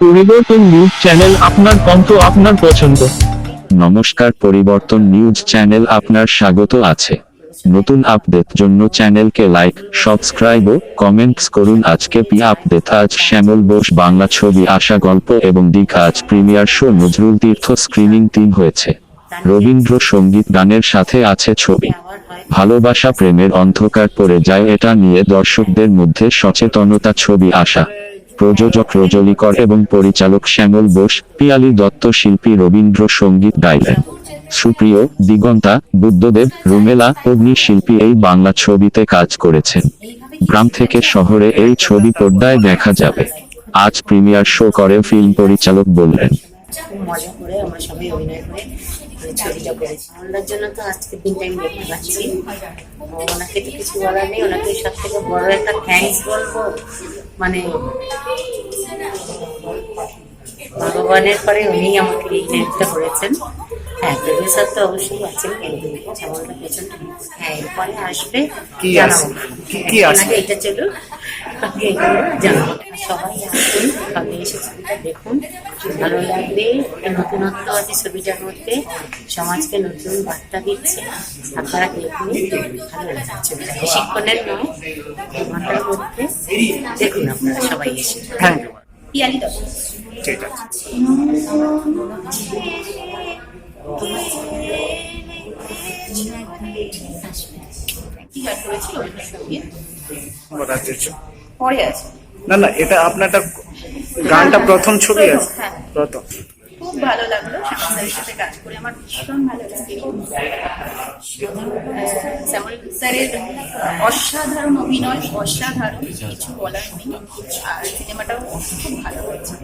পরিবর্তন news channel আপনার কণ্ঠ আপনার পছন্দ। নমস্কার, পরিবর্তন নিউজ চ্যানেল আপনার স্বাগত আছে। নতুন আপডেট জন্য চ্যানেলকে লাইক, সাবস্ক্রাইব ও কমেন্টস করুন। আজকে পি আপডেট, আজ শ্যামল বোস বাংলা ছবি, আশা গল্প এবং দীঘা, আজ premiere show Nazrul Tirtha screening তিন হয়েছে। রবীন্দ্র সংগীত গানের সাথে আছে ছবি। ভালোবাসা প্রেমের অন্ধকার পড়ে যায়, এটা নিয়ে দর্শকদের মধ্যে সচেতনতা ছবি আসা প্রযোজক রজলিকর এবং পরিচালক শ্যামল বোস, পিয়ালি দত্ত শিল্পী রবীন্দ্র সংগীত গাইলেন। সুপ্রিয়, দিগন্তা, বুদ্ধদেব, রুমেলা অগ্নি শিল্পী এই বাংলা ছবিতে কাজ করেছেন। গ্রাম থেকে শহরে এই ছবি পর্দায় দেখা যাবে। আজ প্রিমিয়ার শো করে ফিল্ম পরিচালক বললেন। মজা করে সবাই অভিনয় করে। ছবিটা করেছি। ওনার জন্য তো আজকে দিনটা আমি দেখতে পাচ্ছি। ওনাকে তো কিছু বলার নেই। ওনাকে সব থেকে বড় একটা থ্যাঙ্কস বলব। মানে ভগবানের পরে উনি আমাকে এই হেল্পটা করেছেন। হ্যাঁ প্রডিউসার তো অবশ্যই আছেন কিন্তু যেমনটা পেছনটা হ্যাঁ এরপরে আসবে জানাব? ওনাকে এটা চলুন জানাব। সবাই আসুন সবাই এসে ছবিটা দেখুন। ভালো লাগবে একটা নতুনত্ব আছে ছবিটার মধ্যে। সমাজকে নতুন বার্তা দিচ্ছে। আপনারা দেখুন ভালো লাগছে ছবিটা বেশিক্ষণের নয় দু ঘণ্টার মধ্যে দেখুন আপনারা সবাই এসে। থ্যাংক ইউ পিয়ালি দত্ত ঠিক আছে। কি গান করেছিল। পরে আছে। না না এটা আপনারটা গানটা প্রথম ছবি আছে। হ্যাঁ। প্রথম। খুব ভালো লাগল। সাথে কাজ করে আমার ভীষণ ভালো লাগে শ্যামল স্যারের অসাধারণ অভিনয় অসাধারণ কিছু বলার নেই। আর সিনেমাটাও খুব ভালো হয়েছে।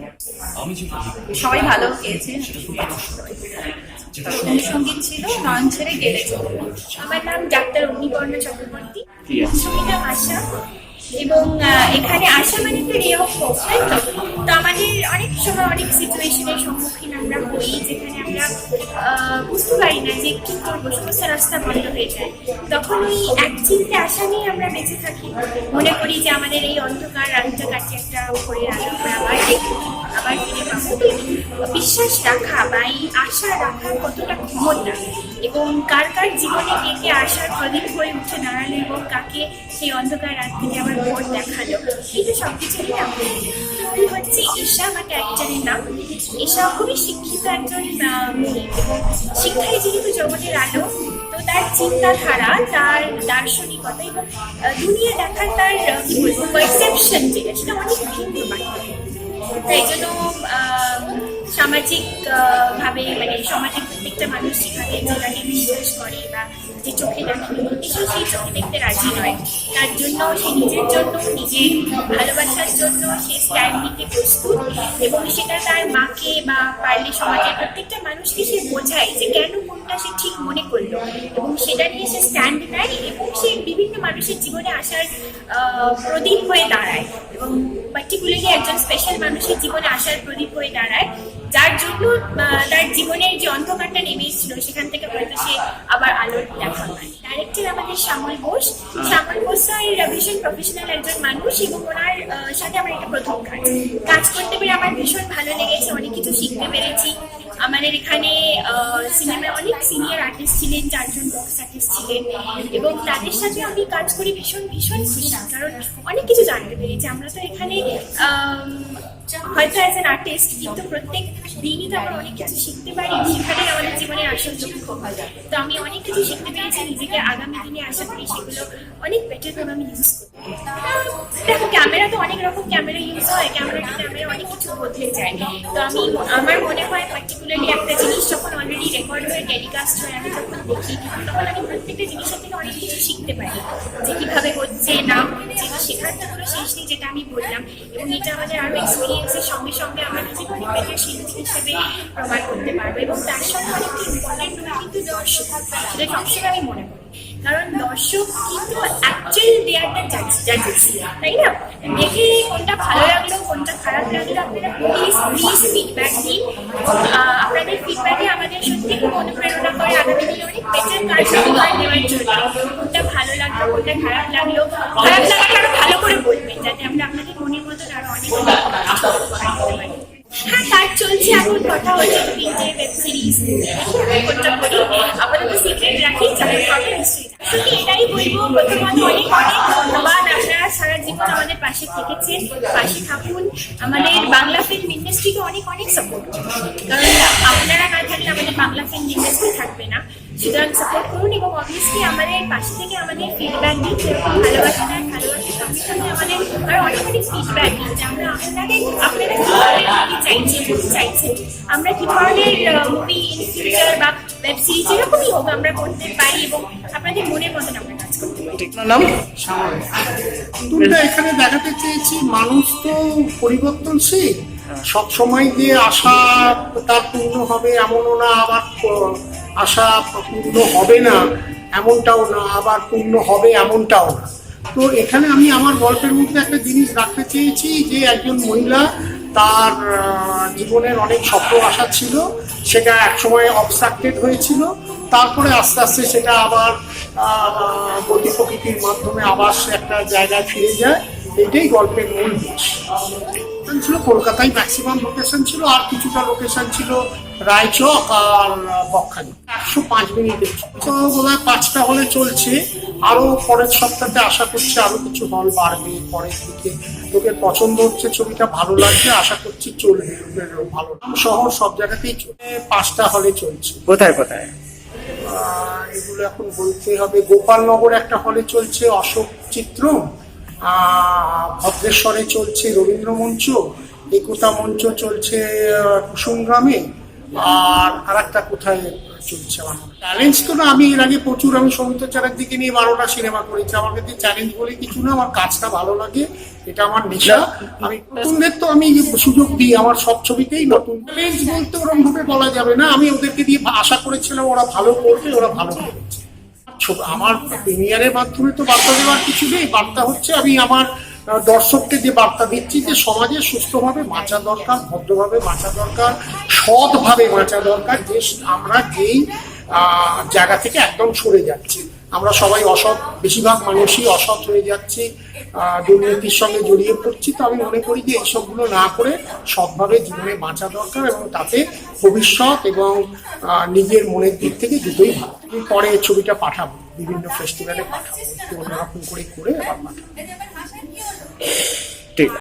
সবাই ভালো সংগীত ছিল নয়ন ছেড়ে গেলে আমার নাম ডাক্তার অগ্নিবর্ণ চক্রবর্তী। ছবিটা আশা এবং এখানে আসা মানে তো রে অফ হোপ তাই তো? তো আমাদের অনেক সময় অনেক সিচুয়েশনের সম্মুখীন আমরা হই, যেখানে আমরা বুঝতে পারি না যে কি করব, সমস্ত রাস্তা বন্ধ হয়ে যায়। তখন ওই এক চিন্তে আশা নিয়ে আমরা বেঁচে থাকি। মনে করি যে আমাদের এই অন্ধকার কাটে একটা উপরে আলো আবার আবার ফিরে পাবো। বিশ্বাস রাখা বা এই আশা রাখার কতটা ক্ষমতা এবং কার কার জীবনে কে কে আশার প্রদীপ হয়ে উঠে দাঁড়াল এবং কাকে সেই অন্ধকার রাত থেকে আবার ভোর দেখাল এটা সব কিছুরই নাম তুই হচ্ছে ঈশা, আমার ক্যারেক্টারের নাম। ঈশা খুবই শিক্ষিত একজন মেয়ে এবং শিক্ষাই যেহেতু জগতের আলো, তো তার চিন্তাধারা, তার দার্শনিকতা এবং দুনিয়া দেখার তার কি বলব পারসেপশন যেটা, সেটা অনেক ভিন্ন তাই জন্য সামাজিক ভাবে মানে সমাজের প্রত্যেকটা মানুষ যেভাবে যেটাকে বিশ্বাস করে বা যে চোখে দেখে এসে সেই চোখে দেখতে রাজি নয়। তার জন্য, সে নিজের জন্য, নিজের ভালোবাসার জন্য সে স্ট্যান্ড নিতে প্রস্তুত এবং সেটা তার মাকে বা পারলে সমাজের প্রত্যেকটা মানুষকে সে বোঝায় যে কেন কোনটা সে ঠিক মনে করল এবং সেটা নিয়ে সে স্ট্যান্ড নেয় এবং সে বিভিন্ন মানুষের জীবনে আসার প্রদীপ হয়ে দাঁড়ায় এবং পার্টিকুলারলি একজন স্পেশাল মানুষের জীবনে আসার প্রদীপ হয়ে দাঁড়ায়, যার জন্য তার জীবনের যে অন্ধকারটা নেমে এসেছিল সেখান থেকে হয়তো সে আবার আলোর দেখা আমাদের শ্যামল ঘোষ। শ্যামল ঘোষ স্যার ভীষণ প্রফেশনাল একজন মানুষ। এবং ওনার সাথে আমার এটা প্রথম কাজ। কাজ করতে পেরে আমার ভীষণ ভালো লেগেছে অনেক কিছু শিখতে পেরেছি। আমাদের এখানে সিনেমায় অনেক সিনিয়র আর্টিস্ট ছিলেন চারজন বক্স আর্টিস্ট ছিলেন। এবং তাদের সাথে আমি কাজ করি ভীষণ ভীষণ খুশি। কারণ অনেক কিছু জানতে পেরেছি। আমরা তো এখানে হয়তো অ্যাজ এন আর্টিস্ট কিন্তু প্রত্যেক দিনই তো আমরা অনেক কিছু শিখতে পারি সেখানেই আমাদের জীবনের আসল লক্ষ্য তো আমি অনেক কিছু শিখতে পেরেছি, নিজেকে আগামী দিনে আশা করি সেগুলো অনেক বেটার ভাবে আমি ইউজ করব দেখো ক্যামেরা তো অনেক রকম ক্যামেরা ইউজ হয় ক্যামেরা ক্যামেরা অনেক কিছু বদলে যায়। তো আমি, আমার মনে হয় পার্টিকুলারলি একটা জিনিস যখন অলরেডি রেকর্ড হয়ে টেলিকাস্ট হয়ে, আমি যখন দেখি, তখন আমি প্রত্যেকটা জিনিসের থেকে অনেক কিছু শিখতে পারি। যে কীভাবে হচ্ছে, না হচ্ছে শেখার তো কোনো শেষ নেই, যেটা আমি বললাম। এবং এটা আমাদের আরও এক্সপিরিয়েন্সের সঙ্গে সঙ্গে আমরা নিজেকে অনেক বেটার শিল্পী হিসেবে প্রমাণ করতে পারব। এবং তার সঙ্গে অনেকটা ইম্পর্টেন্ট কিন্তু দর্শক সেটা সবসময় আমি মনে করি। কারণ দর্শক কিন্তু অ্যাকচুয়াল দেয়ারটা জাজেস তাই না? দেখে কোনটা ভালো লাগল, কোনটা খারাপ লাগল, আপনারা প্লিজ প্লিজ ফিডব্যাক দিন। আপনাদের ফিডব্যাকে আমাদের সত্যি খুব অনুপ্রেরণা করে, আগামী দিনে অনেক বেটার কাজ দেওয়ার জন্য। কোনটা ভালো লাগল, কোনটা খারাপ লাগল, খারাপ লাগাটা আরও ভালো করে বলবেন, যাতে আমরা আপনাদের মনের মতন আরও অনেক কাজ করতে এখন কথা হচ্ছে পাশে থাকুন। আমাদের বাংলা ফিল্ম ইন্ডাস্ট্রিকে অনেক অনেক সাপোর্ট কারণ আপনারা না থাকলে আমাদের বাংলা ফিল্ম ইন্ডাস্ট্রি থাকবে না। সুতরাং সাপোর্ট করুন এবং অবভিয়াসলি আমাদের পাশে থেকে আমাদের ফিডব্যাক দিন, যেরকম ভালোবাসা আমরা কি ধরনের মুভি বা ওয়েব সিরিজ যেরকমই হোক আমরা করতে পারি এবং আপনাদের মনের মতন আমরা এখানে দেখাতে চেয়েছি, মানুষ তো পরিবর্তনশীল। সব সময় যে আশা তার পূর্ণ হবে, এমনও না আবার আশা পূর্ণ হবে না, এমনটাও না, আবার পূর্ণ হবে, এমনটাও না। তো এখানে আমি আমার গল্পের মধ্যে একটা জিনিস রাখতে চেয়েছি যে একজন মহিলা তার জীবনের অনেক স্বপ্ন আশা ছিল, সেটা একসময় অবস্ট্রাক্টেড হয়েছিল, তারপরে আস্তে আস্তে সেটা আবার গতি প্রকৃতির মাধ্যমে আবার সে একটা জায়গায় ফিরে যায়। এটাই গল্পের মূল লোকেশন ছিল কলকাতায় ম্যাক্সিমাম লোকেশন ছিল, আর কিছুটা লোকেশন ছিল রায়চক আর বকখালি। একশো পাঁচ মিনিটের তো বোধ হয় পাঁচটা হলে চলছে। আরও পরের সপ্তাহে আশা করছি আরও কিছু হল বাড়বে পরের দিকে। লোকের পছন্দ হচ্ছে ছবিটা ভালো লাগছে আশা করছি চলবে ভালো। শহর সব জায়গাতেই চলবে পাঁচটা হলে চলছে। কোথায় কোথায়? এগুলো এখন বলতে হবে গোপালনগর একটা হলে চলছে অশোক চিত্র ভদ্রেশ্বরে চলছে রবীন্দ্র মঞ্চ একতা মঞ্চ চলছে কুসুমগ্রামে। আর আর একটা কোথায় চলছে আমার? চ্যালেঞ্জ তো না, আমি এর আগে প্রচুর আমি সমিত চ্যাটার্জিকে নিয়ে বারোটা সিনেমা করেছি। আমার কাছে চ্যালেঞ্জ বলে কিছু না, আমার কাজটা ভালো লাগে, এটা আমার নেশা। আমি নতুনদের তো আমি সুযোগ দিই, আমার সব ছবিতেই নতুন। চ্যালেঞ্জ বলতে ওরকম ভাবে বলা যাবে না, আমি ওদেরকে দিয়ে আশা করেছিলাম ওরা ভালো করবে, ওরা ভালো করেছে আমার প্রিমিয়ারের মাধ্যমে তো বার্তা দেওয়ার কিছু নেই, বার্তা হচ্ছে আমি আমার দর্শককে যে বার্তা দিচ্ছি যে সমাজে সুস্থভাবে বাঁচা দরকার, ভদ্রভাবে বাঁচা দরকার সৎভাবে বাঁচা দরকার যে আমরা যেই জায়গা থেকে একদম সরে যাচ্ছি। আমরা সবাই অসৎ, বেশিরভাগ মানুষই অসৎ হয়ে যাচ্ছি দুর্নীতির সঙ্গে জড়িয়ে পড়ছি। তো আমি মনে করি যে এইসবগুলো না করে সৎভাবে জীবনে বাঁচা দরকার এবং তাতে ভবিষ্যৎ এবং নিজের মনের দিক থেকে দুটোই ভালো। পরে ছবিটা পাঠাবো, বিভিন্ন ফেস্টিভ্যালে পাঠাবো। একটু অন্যরকম করে করে আবার পাঠাবো।